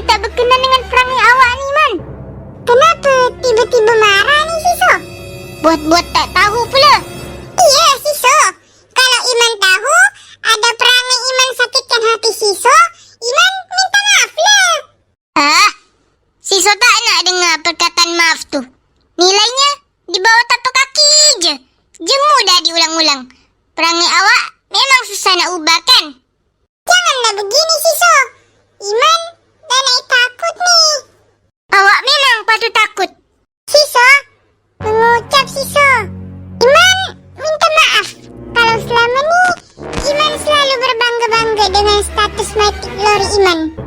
dia tak berkenan dengan perangai awak ni, Man. Kenapa tiba-tiba marah ni, Siso? Buat-buat tak tahu pula. Iya, Siso. Kalau Iman tahu, ada perangai Iman sakitkan hati Siso, Iman minta maaf lah. Ah, Siso tak nak dengar perkataan maaf tu. Nilainya di bawah tapak kaki je. Jemu dah diulang-ulang. Perangai awak memang susah nak ubah, kan? Iman.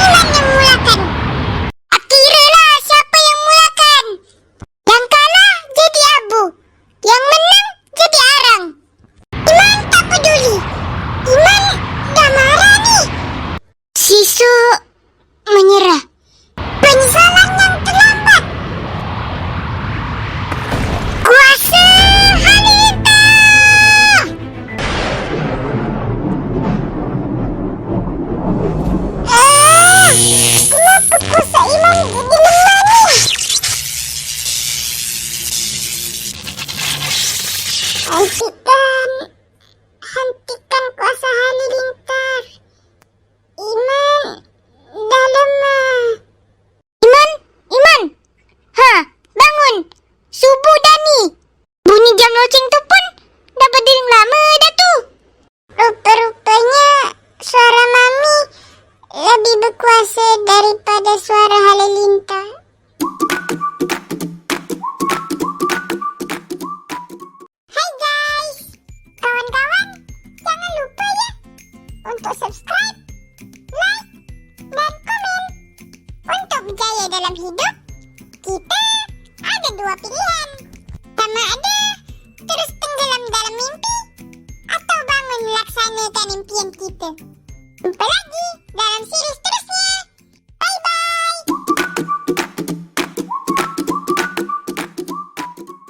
I'm a mula kuasa daripada suara halilintar. Hai guys! Kawan-kawan, jangan lupa ya untuk subscribe, like dan komen. Untuk berjaya dalam hidup, kita ada dua pilihan. Sama ada terus tenggelam dalam mimpi atau bangun laksanakan impian kita.